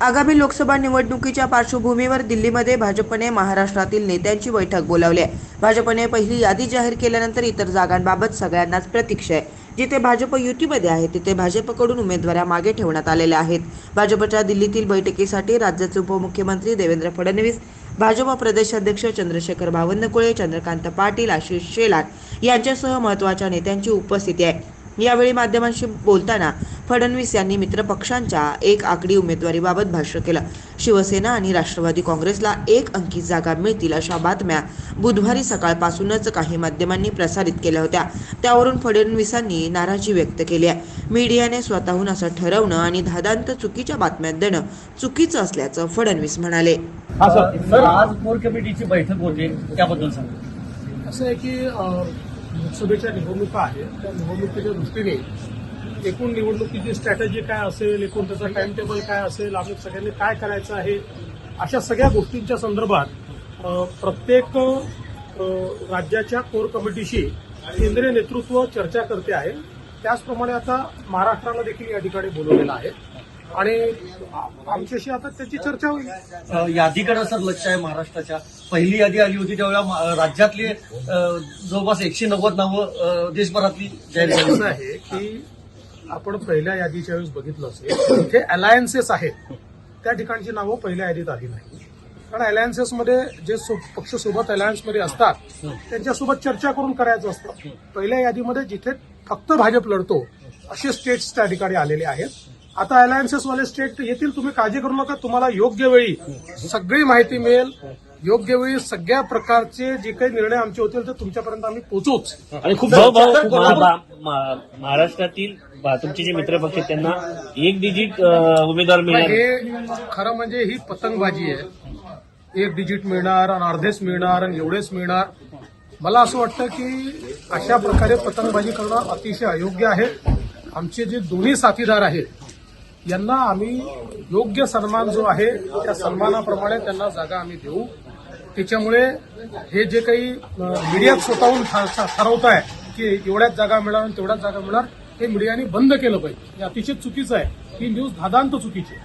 आगामी लोकसभा निवडणुकीच्या पार्श्वभूमीवर दिल्लीमध्ये भाजपने महाराष्ट्रातील नेत्यांची बैठक बोलावली आहे. भाजपने पहिली यादी जाहीर केल्यानंतर इतर जागांबाबत सगळ्यांनाच प्रतीक्षा आहे. जिथे भाजप युतीमध्ये आहे तिथे भाजपकडून उमेदवाऱ्या मागे ठेवण्यात आलेल्या आहेत. भाजपच्या दिल्लीतील बैठकीसाठी राज्याचे उपमुख्यमंत्री देवेंद्र फडणवीस भाजप प्रदेशाध्यक्ष चंद्रशेखर बावनकुळे चंद्रकांत पाटील आशिष शेलार यांच्यासह महत्त्वाच्या नेत्यांची उपस्थिती आहे. यावेळी माध्यमांशी बोलताना फडणवीस यांनी मित्रपक्षांच्या एक आकडी उमेदवारीबाबत भाष्य केलं. शिवसेना आणि राष्ट्रवादी काँग्रेसला एक अंकी जागा मिळतील अशा बातम्या बुधवारी सकाळपासूनच काही माध्यमांनी प्रसारित केल्या होत्या. त्यावरून फडणवीसांनी नाराजी व्यक्त केली आहे. मीडियाने स्वतःहून असं ठरवणं आणि धादांत चुकीच्या बातम्या देणं चुकीचं असल्याचं फडणवीस म्हणाले. हा सर. आज कोर कमिटीची बैठक होते त्याबद्दल सांगा. असं आहे की लोकसभेच्या निवडणुका आहेत. त्या निवडणुकीच्या दृष्टीने एकूण निवडणुकीची स्ट्रॅटेजी काय असेल एकूण त्याचा टाइम टेबल काय असेल आम्ही सगळ्यांनी काय करायचं आहे अशा सगळ्या गोष्टींच्या संदर्भात प्रत्येक राज्याच्या कोर कमिटीशी केंद्रीय नेतृत्व चर्चा करते आहे. त्याचप्रमाणे आता महाराष्ट्राला देखील या ठिकाणी बोलवलेलं आहे. आणि आमच्याशी आता त्याची चर्चा होईल. यादीकडे सर लक्ष आहे महाराष्ट्राच्या. पहिली यादी आली होती त्यावेळेला राज्यातली जवळपास एकशे नव्वद नावं देशभरातली जाहीर झाली. आहे की आपण पहिल्या यादीच्या वेळेस बघितलं असेल इथे अलायन्सेस आहेत. त्या ठिकाणची नावं पहिल्या यादीत आली नाही कारण अलायन्सेसमध्ये जे सो- पक्ष सोबत अलायन्समध्ये असतात त्यांच्यासोबत चर्चा करून करायचं असतं. पहिल्या यादीमध्ये जिथे फक्त भाजप लढतो असे स्टेट्स त्या ठिकाणी आलेले आहेत. आता अलायन्सेसवाले स्टेट येतील तुम्ही काळजी करू नका. तुम्हाला योग्य वेळी सगळी माहिती मिळेल. योग्य वेळी सगळ्या प्रकारचे जे काही निर्णय आमचे होतील ते तुमच्यापर्यंत आम्ही पोहोचूच आणि खूप भाऊ भाऊ मा- मा- मा- महाराष्ट्रातील बा- तुमचे जे मित्रपक्ष आहेत त्यांना एक डिजिट अं, उमेदवार मिळणार. हे खरं म्हणजे ही पतंगबाजी आहे. एक डिजिट मिळणार आणि अर्धेच मिळणार आणि एवढेच मिळणार. मला असं वाटतं की अशा प्रकारे पतंगबाजी करणं अतिशय अयोग्य आहे. आमचे जे दोन्ही साथीदार आहेत यांना आम्ही योग्य सन्मान जो आहे त्या सन्मानाप्रमाणे त्यांना जागा आम्ही देऊ. त्याच्यामुळे हे जे काही मीडियात स्वतःहून ठरवत आहे की एवढ्याच जागा मिळणार आणि तेवढ्याच जागा मिळणार हे मीडियाने बंद केलं पाहिजे. हे अतिशय चुकीचं आहे. ही न्यूज धादांत चुकीची आहे.